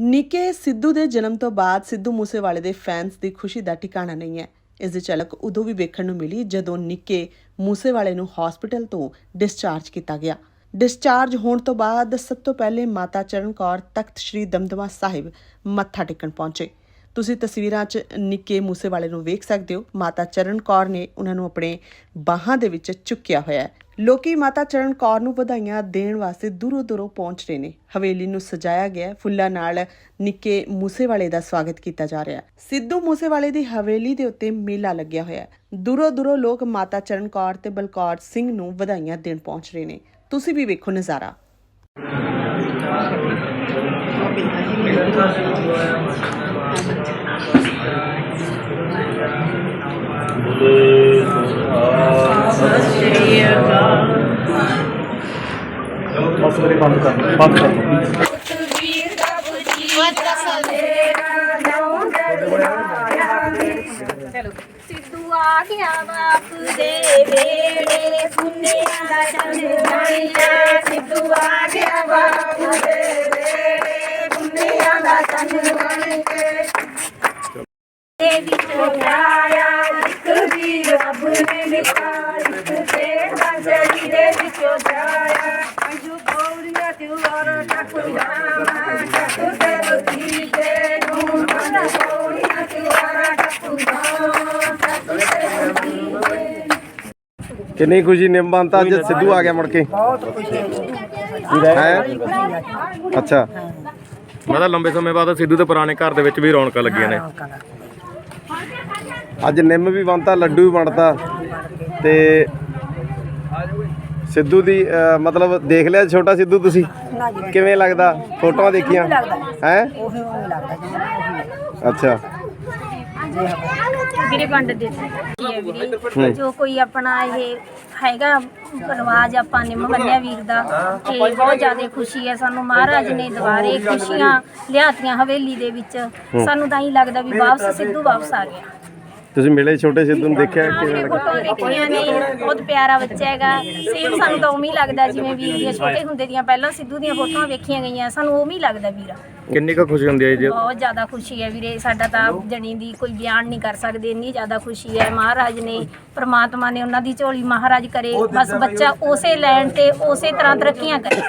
ਨਿੱਕੇ ਸਿੱਧੂ ਦੇ ਜਨਮ ਤੋਂ ਬਾਅਦ ਸਿੱਧੂ ਮੂਸੇਵਾਲੇ ਦੇ ਫੈਨਸ ਦੀ ਖੁਸ਼ੀ ਦਾ ਟਿਕਾਣਾ ਨਹੀਂ ਹੈ। ਇਸ ਦੀ ਝਲਕ ਉਦੋਂ ਵੀ ਵੇਖਣ ਨੂੰ ਮਿਲੀ ਜਦੋਂ ਨਿੱਕੇ ਮੂਸੇਵਾਲੇ ਨੂੰ ਹਸਪੀਟਲ ਤੋਂ ਡਿਸਚਾਰਜ ਕੀਤਾ ਗਿਆ। ਡਿਸਚਾਰਜ ਹੋਣ ਤੋਂ ਬਾਅਦ ਸਭ ਤੋਂ ਪਹਿਲੇ ਮਾਤਾ ਚਰਨ ਕੌਰ ਤਖਤ ਸ੍ਰੀ ਦਮਦਮਾ ਸਾਹਿਬ ਮੱਥਾ ਟੇਕਣ ਪਹੁੰਚੇ। ਤੁਸੀਂ ਤਸਵੀਰਾਂ 'ਚ ਨਿੱਕੇ ਮੂਸੇਵਾਲੇ ਨੂੰ ਵੇਖ ਸਕਦੇ ਹੋ। ਮਾਤਾ ਚਰਨ ਕੌਰ ਨੇ ਉਹਨਾਂ ਨੂੰ ਆਪਣੇ ਬਾਹਾਂ ਦੇ ਵਿੱਚ ਚੁੱਕਿਆ ਹੋਇਆ ਹੈ। ਲੋਕੀ ਮਾਤਾ ਚਰਨ ਕੌਰ ਨੂੰ ਵਧਾਈਆਂ ਦੇਣ ਵਾਸਤੇ ਦੂਰੋਂ ਦੂਰੋਂ ਪਹੁੰਚ ਰਹੇ ਨੇ। ਹਵੇਲੀ ਨੂੰ ਸਜਾਇਆ ਗਿਆ ਫੁੱਲਾਂ ਨਾਲ ਨਿੱਕੇ ਮੂਸੇਵਾਲੇ ਦਾ ਸਵਾਗਤ ਕੀਤਾ ਜਾ ਰਿਹਾ ਹੈ। ਸਿੱਧੂ ਮੂਸੇਵਾਲੇ ਦੀ ਹਵੇਲੀ ਦੇ ਉੱਤੇ ਮੇਲਾ ਲੱਗਿਆ ਹੋਇਆ ਹੈ। ਦੂਰੋਂ ਦੂਰੋਂ ਲੋਕ ਮਾਤਾ ਚਰਨ ਕੌਰ ਤੇ ਬਲਕੌਰ ਸਿੰਘ ਨੂੰ ਵਧਾਈਆਂ ਦੇਣ ਪਹੁੰਚ ਰਹੇ ਨੇ। ਤੁਸੀਂ ਵੀ ਵੇਖੋ ਨਜ਼ਾਰਾ। ਬਸ ਕਰੇ ਬੰਦ ਕਰ ਬੰਦ ਕਰ ਦਿਓ। ਸਿੱਧੂ ਆ ਗਿਆ ਬਾਪ ਦੇ ਵੇੜੇ ਪੁੰਨਿਆਂ ਦਾ ਚੰਨ ਬਣਿਆ ਸਿੱਧੂ ਆ ਗਿਆ ਬਾਪ ਦੇ ਦੇ ਵਿੱਚੋਂ ਆਇਆ ਇੱਕ ਵੀ ਰੱਬ ਨੇ ਲਿਖਾ ਇੱਕ ਤੇ ਦੇ ਵਿੱਚੋਂ ਅੰਜੂ ਤਿਉਹਾਰ ਰੋਟੀ ਤੇ ਨੂੰ ਤਿਉਹਾਰ ਰੋਟੀ ਕਿੰਨੀ ਖੁਸ਼ੀ ਨਿੰਬੰਤਾ ਅੱਜ ਸਿੱਧੂ ਆ ਗਿਆ ਮੁੜ ਕੇ। ਹੈ? ਅੱਛਾ। ਮੈਂ ਤਾਂ ਲੰਬੇ ਸਮੇਂ ਬਾਅਦ ਸਿੱਧੂ ਦੇ ਪੁਰਾਣੇ ਘਰ ਦੇ ਵਿੱਚ ਵੀ ਰੌਣਕਾਂ ਲੱਗੀਆਂ ਨੇ। ਅੱਜ ਨਿੰਮ ਵੀ ਬਣਤਾ ਲੱਡੂ ਵੀ ਬਣਤਾ ਤੇ ਸਿੱਧੂ ਦੀ ਅਹ, ਮਤਲਬ ਦੇਖ ਲਿਆ ਛੋਟਾ ਸਿੱਧੂ ਤੁਸੀਂ? ਕਿਵੇਂ ਲੱਗਦਾ? ਫੋਟੋਆਂ ਦੇਖੀਆਂ? ਹੈ? ਅੱਛਾ। ਵੀਰੇ ਵੰਡ ਦੇ ਦਿੱਤੀ। ਹੈ ਵੀਰੇ। ਜੋ ਕੋਈ ਆਪਣਾ ਇਹ ਹੈਗਾ ਰਿਵਾਜ ਆਪਾਂ ਨਿੰਮ ਬੰਨਿਆ ਵੀਰ ਦਾ ਤੇ ਬਹੁਤ ਜ਼ਿਆਦਾ ਖੁਸ਼ੀ ਹੈ ਸਾਨੂੰ ਮਹਾਰਾਜ ਨੇ ਦੁਬਾਰੇ ਖੁਸ਼ੀਆਂ ਲਿਆਤੀਆਂ ਹਵੇਲੀ ਦੇ ਵਿੱਚ। ਸਾਨੂੰ ਤਾਂ ਹੀ ਲੱਗਦਾ ਵੀ ਵਾਪਸ ਸਿੱਧੂ ਵਾਪਸ ਆ ਗਿਆ। ਤੁਸੀਂ ਮਿਲੇ ਛੋਟੇ ਸਿੱਧੂ ਨੂੰ ਦੇਖਿਆ ਕਿਵੇਂ ਲੱਗਾ? ਨੇ ਬਹੁਤ ਪਿਆਰਾ ਬੱਚਾ ਹੈਗਾ। ਸੇਮ ਸਾਨੂੰ ਤਾਂ ਉਵੇਂ ਹੀ ਲੱਗਦਾ ਜਿਵੇਂ ਵੀਰ ਦੀਆਂ ਛੋਟੇ ਹੁੰਦੇ ਦੀਆਂ ਪਹਿਲਾਂ ਸਿੱਧੂ ਦੀਆਂ ਫੋਟੋਆਂ ਵੇਖੀਆਂ ਗਈਆਂ ਸਾਨੂੰ ਉਵੇਂ ਹੀ ਲੱਗਦਾ ਵੀਰਾ। ਕਿੰਨੀ ਕੁ ਖੁਸ਼ੀ ਹੁੰਦੀ ਹੈ ਜੀ? ਬਹੁਤ ਜ਼ਿਆਦਾ ਖੁਸ਼ੀ ਹੈ ਵੀਰੇ ਸਾਡਾ ਤਾਂ ਜਣੀ ਦੀ ਕੋਈ ਬਿਆਨ ਨਹੀਂ ਕਰ ਸਕਦੇ ਇੰਨੀ ਜ਼ਿਆਦਾ ਖੁਸ਼ੀ ਹੈ। ਮਹਾਰਾਜ ਨੇ ਪ੍ਰਮਾਤਮਾ ਨੇ ਉਹਨਾਂ ਦੀ ਝੋਲੀ ਮਹਾਰਾਜ ਕਰੇ ਬਸ ਬੱਚਾ ਉਸੇ ਲੈਣ ਤੇ ਉਸੇ ਤਰ੍ਹਾਂ ਤਰੱਕੀਆਂ ਕਰੇ।